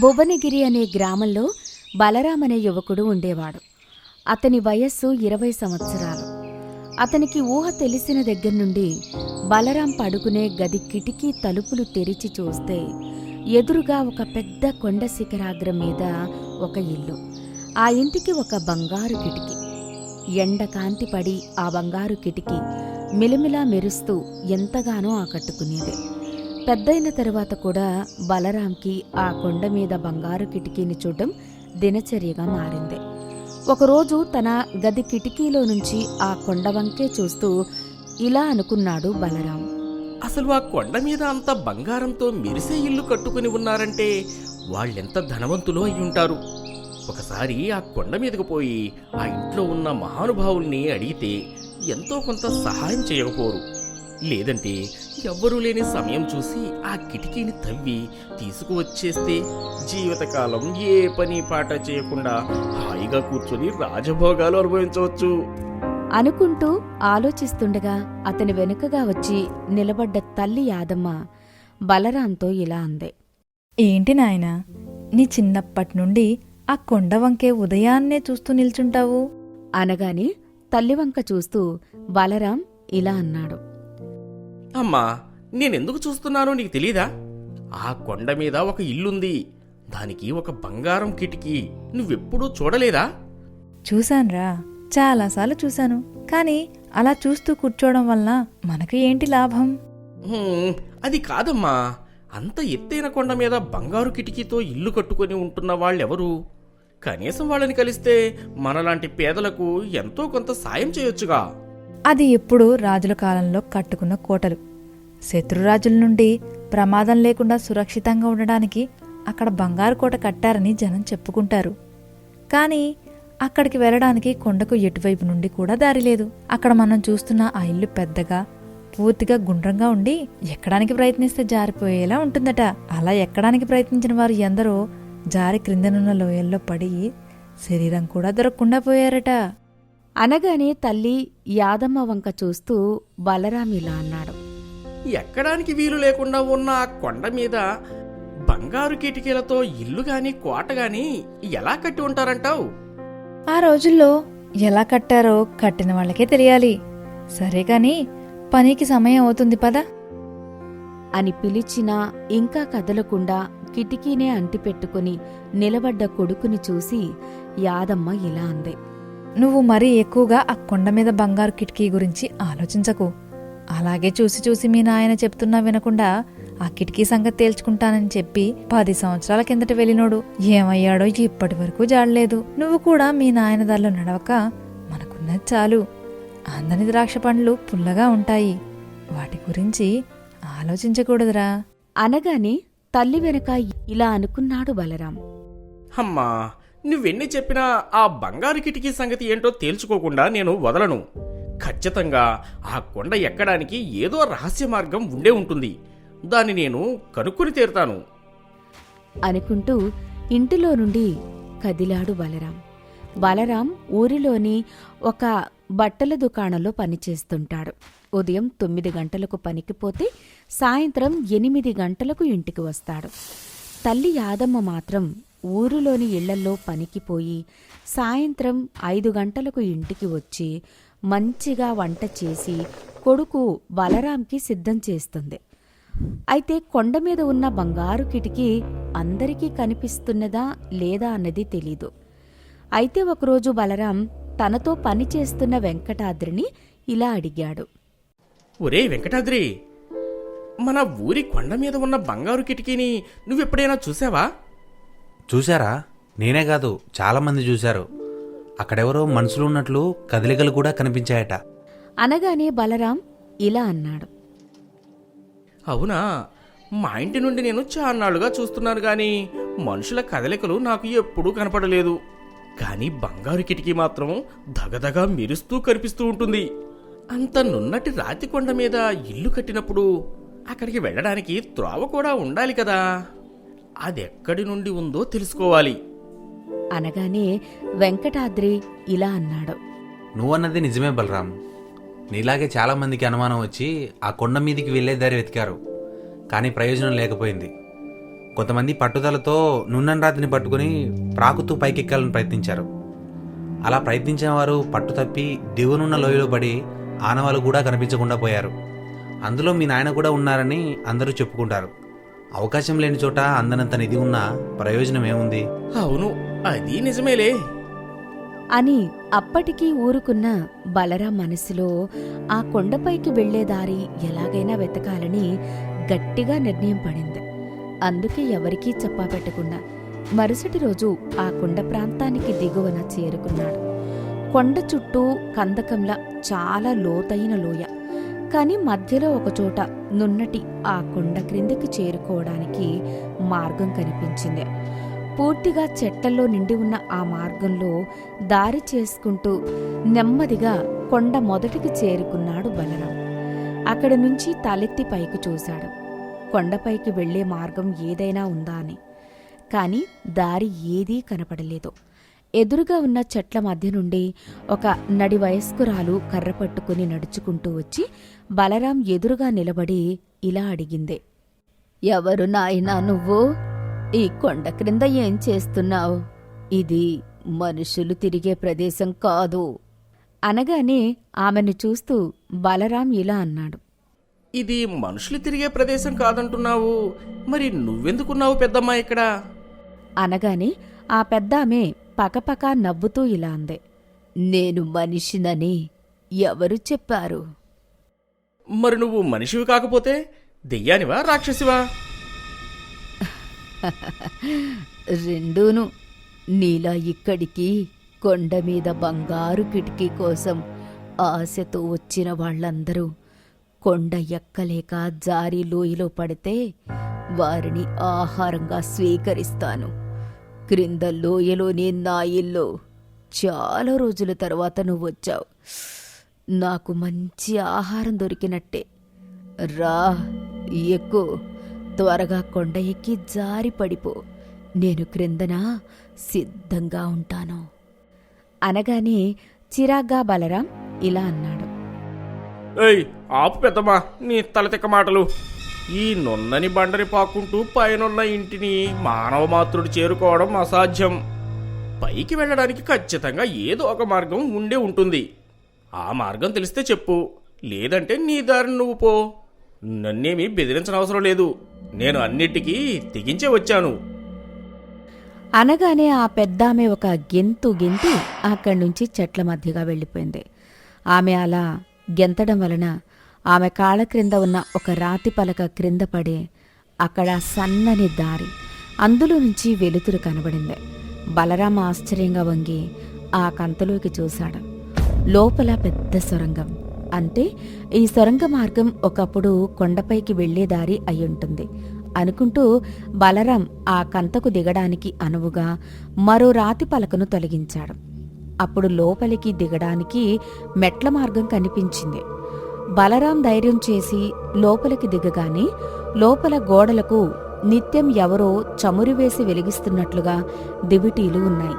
భువనగిరి అనే గ్రామంలో బలరాం అనే యువకుడు ఉండేవాడు. అతని వయస్సు ఇరవై సంవత్సరాలు. అతనికి ఊహ తెలిసిన దగ్గర నుండి బలరాం పడుకునే గది కిటికీ తలుపులు తెరిచి చూస్తే ఎదురుగా ఒక పెద్ద కొండ శిఖరాగ్రం మీద ఒక ఇల్లు. ఆ ఇంటికి ఒక బంగారు కిటికీ. ఎండ కాంతి పడి ఆ బంగారు కిటికీ మిలమిలా మెరుస్తూ ఎంతగానో ఆకట్టుకునేది. పెద్దయిన తర్వాత కూడా బలరాంకి ఆ కొండ మీద బంగారు కిటికీని చూడడం దినచర్యగా మారింది. ఒకరోజు తన గది కిటికీలో నుంచి ఆ కొండ వంకే చూస్తూ ఇలా అనుకున్నాడు బలరాం. అసలు ఆ కొండ మీద అంత బంగారంతో మెరిసే ఇల్లు కట్టుకుని ఉన్నారంటే వాళ్ళెంత ధనవంతులో అయి ఉంటారు? ఒకసారి ఆ కొండ మీదకు పోయి ఆ ఇంట్లో ఉన్న మహానుభావుల్ని అడిగితే ఎంతో కొంత సహాయం చేయకపోరు. లేదంటే ఎవ్వరూ లేని సమయం చూసి ఆ కిటికీని తవ్వి తీసుకువచ్చేస్తే జీవితకాలం ఏ పని పాట చేయకుండా హాయిగా కూర్చొని రాజభోగాలు అనుభవించవచ్చు. అనుకుంటూ ఆలోచిస్తుండగా అతని వెనుకగా వచ్చి నిలబడ్డ తల్లి యాదమ్మ బలరాంతో ఇలా అందే. ఏంటి నాయనా నీ చిన్నప్పటి నుండి ఆ కొండ వంకే ఉదయాన్నే చూస్తూ నిల్చుంటావు? అనగానే తల్లివంక చూస్తూ బలరాం ఇలా అన్నాడు. అమ్మా నేనెందుకు చూస్తున్నానో నీకు తెలీదా? ఆ కొండ మీద ఒక ఇల్లుంది. దానికి ఒక బంగారం కిటికీ. నువ్వెప్పుడూ చూడలేదా? చూశాన్రా. చాలాసార్లు చూశాను. కానీ అలా చూస్తూ కూర్చోవడం వలన మనకు ఏంటి లాభం? అది కాదమ్మా. అంత ఎత్తైన కొండ మీద బంగారు కిటికీతో ఇల్లు కట్టుకొని ఉంటున్న వాళ్ళెవరు? కనీసం వాళ్ళని కలిస్తే మనలాంటి పేదలకు ఎంతో కొంత సాయం చేయొచ్చుగా. అది ఇప్పుడు రాజుల కాలంలో కట్టుకున్న కోటలు. శత్రురాజుల నుండి ప్రమాదం లేకుండా సురక్షితంగా ఉండడానికి అక్కడ బంగారు కోట కట్టారని జనం చెప్పుకుంటారు. కానీ అక్కడికి వెళ్ళడానికి కొండకు ఎటువైపు నుండి కూడా దారి లేదు. అక్కడ మనం చూస్తున్న ఆ ఇల్లు పెద్దగా పూర్తిగా గుండ్రంగా ఉండి ఎక్కడానికి ప్రయత్నిస్తే జారిపోయేలా ఉంటుందట. అలా ఎక్కడానికి ప్రయత్నించిన వారు ఎందరో జారి క్రిందనున్న లోయల్లో పడి శరీరం కూడా దొరకకుండా పోయారట. అనగానే తల్లి యాదమ్మ వంక చూస్తూ బలరాం ఇలా అన్నాడు. ఎక్కడానికి వీలు లేకుండా ఉన్న ఆ కొండ మీద బంగారు కిటికీలతో ఇల్లు గాని కోట గాని ఎలా కట్టి ఉంటారంటావు? ఆ రోజుల్లో ఎలా కట్టారో కట్టిన వాళ్ళకే తెలియాలి. సరే కాని పనికి సమయం అవుతుంది పద. అని పిలిచినా ఇంకా కదలకుండా కిటికీనే అంటిపెట్టుకుని నిలబడ్డ కొడుకుని చూసి యాదమ్మ ఇలా అంది. నువ్వు మరీ ఎక్కువగా ఆ కొండ మీద బంగారు కిటికీ గురించి ఆలోచించకు. అలాగే చూసి చూసి మీ నాయన చెప్తున్నా వినకుండా ఆ కిటికీ సంగతి తేల్చుకుంటానని చెప్పి పది సంవత్సరాల కిందట వెళ్ళినోడు. ఏమయ్యాడో ఇప్పటి వరకు జాడలేదు. నువ్వు కూడా మీ నాయన దారిలో నడవక మనకున్నది చాలు. అందని ద్రాక్ష పండ్లు పుల్లగా ఉంటాయి. వాటి గురించి ఆలోచించకూడదురా. అనగానే తల్లి వెనక ఇలా అనుకున్నాడు బలరాం. అమ్మా నువ్వెన్ని చెప్పినా ఆ బంగారు కిటికీ సంగతి ఏంటో తేల్చుకోకుండా నేను వదలను. ఖచ్చితంగా ఆ కొండ ఎక్కడానికి ఏదో రహస్య మార్గం ఉండే ఉంటుంది. దాన్ని నేను కనుక్కొని తీరుతాను. అనుకుంటూ ఇంటిలో నుండి కదిలాడు బలరాం. బలరాం ఊరిలోని ఒక బట్టల దుకాణంలో పనిచేస్తుంటాడు ఉదయం తొమ్మిది గంటలకు పనికిపోతే సాయంత్రం ఎనిమిది గంటలకు ఇంటికి వస్తాడు. తల్లి యాదమ్మ మాత్రం ఊరిలోని ఇళ్ళల్లో పనికిపోయి సాయంత్రం ఐదు గంటలకు ఇంటికి వచ్చి మంచిగా వంట చేసి కొడుకు బలరాంకి సిద్ధం చేస్తుంది. అయితే కొండ మీద ఉన్న బంగారు కిటికీ అందరికీ కనిపిస్తున్నదా లేదా అన్నది తెలీదు. అయితే ఒకరోజు బలరాం తనతో పని చేస్తున్న వెంకటాద్రిని ఇలా అడిగాడు. ఒరే వెంకటాద్రి మన ఊరి కొండ మీద ఉన్న బంగారు కిటికీని నువ్వెప్పుడైనా చూసావా? చూశారా? నేనే కాదు చాలామంది చూశారు. అక్కడెవరో మనుషులు ఉన్నట్లు కదలికలు కూడా కనిపించాయట. అనగానే బలరాం ఇలా అన్నాడు. అవునా? మా ఇంటి నుండి నేను చాన్నాళ్ళుగా చూస్తున్నాను గాని మనుషుల కదలికలు నాకు ఎప్పుడూ కనపడలేదు. కానీ బంగారు కిటికీ మాత్రం దగదగా మెరుస్తూ కనిపిస్తూ ఉంటుంది. అంత నున్నటి రాతి కొండ మీద ఇల్లు కట్టినప్పుడు అక్కడికి వెళ్ళడానికి త్రోవ కూడా ఉండాలి కదా. అదెక్కడి నుండి ఉందో తెలుసుకోవాలి. అనగానే వెంకటాద్రి ఇలా అన్నాడు. నువ్వన్నది నిజమే బలరాం. నీలాగే చాలామందికి అనుమానం వచ్చి ఆ కొండ మీదికి వెళ్ళే దారి వెతికారు. కానీ ప్రయోజనం లేకపోయింది. కొంతమంది పట్టుదలతో నున్నన్ రాతిని పట్టుకుని ప్రాకుతూ పైకెక్కాలని ప్రయత్నించారు. అలా ప్రయత్నించిన వారు పట్టు తప్పి దిగునున్న లోయలో పడి ఆనవాళ్ళు కూడా కనిపించకుండా పోయారు. అందులో మీ నాయన కూడా ఉన్నారని అందరూ చెప్పుకుంటారు. అవకాశం లేని చోట అందనంత నిధి ఉన్నా ప్రయోజనం ఏముంది? అవును అది నిజమేలే. అని అప్పటికీ ఊరుకున్న బలరాం మనసులో ఆ కొండపైకి వెళ్ళే దారి ఎలాగైనా వెతకాలని గట్టిగా నిర్ణయం పడింది. అందుకే ఎవరికీ చెప్పా పెట్టకుండా మరుసటి రోజు ఆ కొండ ప్రాంతానికి దిగువన చేరుకున్నాడు. కొండ చుట్టూ కందకంలా చాలా లోతైన లోయ. కాని మధ్యలో ఒకచోట నున్నటి ఆ కొండ క్రిందికి చేరుకోవడానికి మార్గం కనిపించింది. పూర్తిగా చెట్టల్లో నిండి ఉన్న ఆ మార్గంలో దారి చేసుకుంటూ నెమ్మదిగా కొండ మొదటికి చేరుకున్నాడు బలరాం అక్కడి నుంచి తలెత్తి పైకి చూశాడు. కొండపైకి వెళ్ళే మార్గం ఏదైనా ఉందా అని. కాని దారి ఏదీ కనపడలేదు. ఎదురుగా ఉన్న చెట్ల మధ్య నుండి ఒక నడి వయస్కురాలు కర్ర పట్టుకుని నడుచుకుంటూ వచ్చి బలరాం ఎదురుగా నిలబడి ఇలా అడిగింది. ఎవరు నాయనా నువ్వు? ఈ కొండ క్రింద ఏం చేస్తున్నావు? ఇది మనుషులు తిరిగే ప్రదేశం కాదు. అనగానే ఆమెను చూస్తూ బలరాం ఇలా అన్నాడు. ఇది మనుషులు తిరిగే ప్రదేశం కాదంటున్నావు? మరి నువ్వెందుకున్నావు పెద్దమ్మా ఇక్కడ? అనగానే ఆ పెద్దామె పకపక నవ్వుతూ ఇలా అంది. నేను మనిషినని ఎవరు చెప్పారు? మరి నువ్వు మనిషివి కాకపోతే దెయ్యానివా రాక్షసివా? రెండూను. నీలా ఇక్కడికి కొండ మీద బంగారు కిటికీ కోసం ఆశతో వచ్చిన వాళ్ళందరూ కొండ ఎక్కలేక జారి లోయలో పడితే వారిని ఆహారంగా స్వీకరిస్తాను. క్రింద లోయలోని నా ఇల్లు చాలా రోజుల తర్వాత నువ్వు వచ్చావు. నాకు మంచి ఆహారం దొరికినట్టే. రా ఎక్కు. త్వరగా కొండ ఎక్కి జారి పడిపో. నేను క్రిందన సిద్ధంగా ఉంటాను. అనగానే చిరాగ్గా బలరాం ఇలా అన్నాడు. ఏయ్ ఆపు పెద్దమ్మా నీ తలతిక్క మాటలు. ఈ నున్నని బండని పాకుంటూ పైనున్న ఇంటిని మానవ మాతృడు చేరుకోవడం అసాధ్యం. పైకి వెళ్ళడానికి ఖచ్చితంగా ఏదో ఒక మార్గం ఉండే ఉంటుంది. ఆ మార్గం తెలిస్తే చెప్పు. లేదంటే నీ దారిని నువ్వు పో. నన్నేమి బెదిరించనవసరం లేదు. నేను అన్నిటికీ తెగించే వచ్చాను. అనగానే ఆ పెద్దామె ఒక గెంతు గెంతి అక్కడి నుంచి చెట్ల మధ్యగా వెళ్ళిపోయింది. ఆమె అలా గెంతడం వలన ఆమె కాళ్ళ క్రింద ఉన్న ఒక రాతి పలక క్రింద పడి అక్కడ సన్నని దారి అందులో నుంచి వెలుతురు కనబడింది. బలరామ ఆశ్చర్యంగా వంగి ఆ కంతలోకి చూశాడు. లోపల పెద్ద సొరంగం. అంటే ఈ సొరంగ మార్గం ఒకప్పుడు కొండపైకి వెళ్ళే దారి అయ్యుంటుంది అనుకుంటూ బలరాం ఆ కంతకు దిగడానికి అనువుగా మరో రాతి పలకను తొలగించాడు. అప్పుడు లోపలికి దిగడానికి మెట్ల మార్గం కనిపించింది. బలరాం ధైర్యం చేసి లోపలికి దిగగానే లోపల గోడలకు నిత్యం ఎవరో చమురు వేసి వెలిగిస్తున్నట్లుగా దివిటీలు ఉన్నాయి.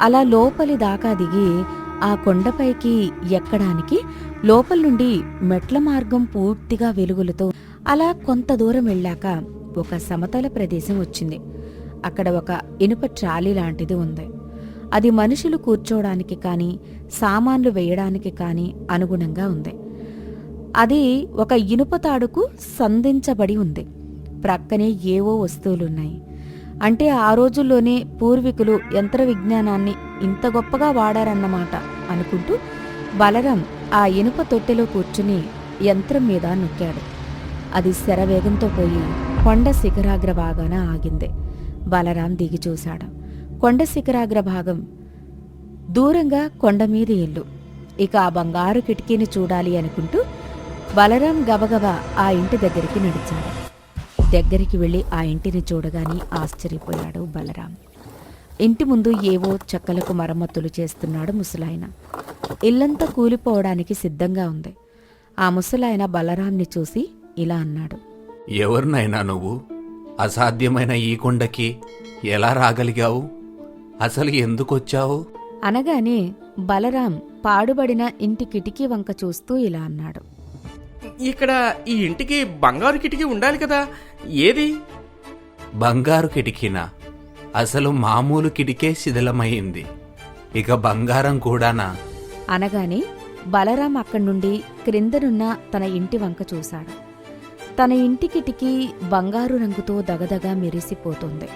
అలా లోపలి దాకా దిగి ఆ కొండపైకి ఎక్కడానికి లోపల నుండి మెట్ల మార్గం పూర్తిగా వెలుగులతో అలా కొంత దూరం వెళ్ళాక ఒక సమతల ప్రదేశం వచ్చింది. అక్కడ ఒక ఇనుప ట్రాలీ లాంటిది ఉంది. అది మనుషులు కూర్చోవడానికి కానీ సామాన్లు వేయడానికి కానీ అనుగుణంగా ఉంది. అది ఒక ఇనుప తాడుకు సంధించబడి ఉంది. ప్రక్కనే ఏవో వస్తువులున్నాయి. అంటే ఆ రోజుల్లోనే పూర్వీకులు యంత్ర విజ్ఞానాన్ని ఇంత గొప్పగా వాడారన్నమాట అనుకుంటూ బలరాం ఆ ఇనుప తొట్టెలో కూర్చుని యంత్రం మీద నొక్కాడు. అది శరవేగంతో పోయి కొండ శిఖరాగ్ర భాగాన ఆగింది. బలరాం దిగి చూశాడు. కొండ శిఖరాగ్ర భాగం దూరంగా కొండ మీద ఇల్లు. ఇక ఆ బంగారు కిటికీని చూడాలి అనుకుంటూ బలరాం గబగబా ఆ ఇంటి దగ్గరికి నడిచాడు. దగ్గరికి వెళ్ళి ఆ ఇంటిని చూడగానే ఆశ్చర్యపోయాడు బలరాం. ఇంటి ముందు ఏవో చెక్కలకు మరమ్మతులు చేస్తున్నాడు ముసలాయన. ఇల్లంతా కూలిపోవడానికి సిద్ధంగా ఉంది. ఆ ముసలాయన బలరాంని చూసి ఇలా అన్నాడు. ఎవరినైనా నువ్వు అసాధ్యమైన ఈ కొండకి ఎలా రాగలిగావు? అసలు ఎందుకొచ్చావు? అనగానే బలరాం పాడుబడిన ఇంటి కిటికీ వంక చూస్తూ ఇలా అన్నాడు. ఇక్కడ ఈ ఇంటికి బంగారు కిటికీ ఉండాలి కదా. ఏది? బంగారు కిటికీనా? అసలు మామూలు కిటికే శిథిలమైంది. ఇక బంగారం కూడానా? అనగానే బలరాం అక్కడి నుండి క్రిందనున్న తన ఇంటి వంక చూశాడు. తన ఇంటి కిటికీ బంగారు రంగుతో దగదగా మెరిసిపోతుంది.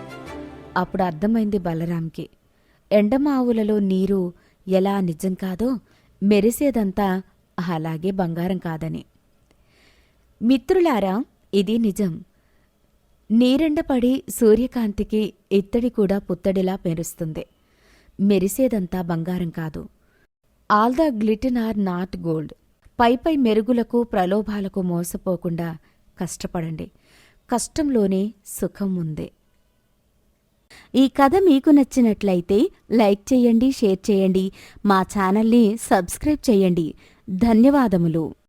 అప్పుడు అర్థమైంది బలరాంకి ఎండమావులలో నీరు ఎలా నిజం కాదో మెరిసేదంతా అలాగే బంగారం కాదని. మిత్రులారా ఇది నిజం. నీరెండపడి సూర్యకాంతికి ఇత్తడి కూడా పుత్తడిలా మెరుస్తుంది. మెరిసేదంతా బంగారం కాదు. All the glitter are not gold. పైపై మెరుగులకు ప్రలోభాలకు మోసపోకుండా కష్టపడండి. కష్టంలోనే సుఖం ఉంది. ఈ కథ మీకు నచ్చినట్లయితే లైక్ చేయండి షేర్ చేయండి. మా ఛానల్ని సబ్స్క్రైబ్ చేయండి. ధన్యవాదములు.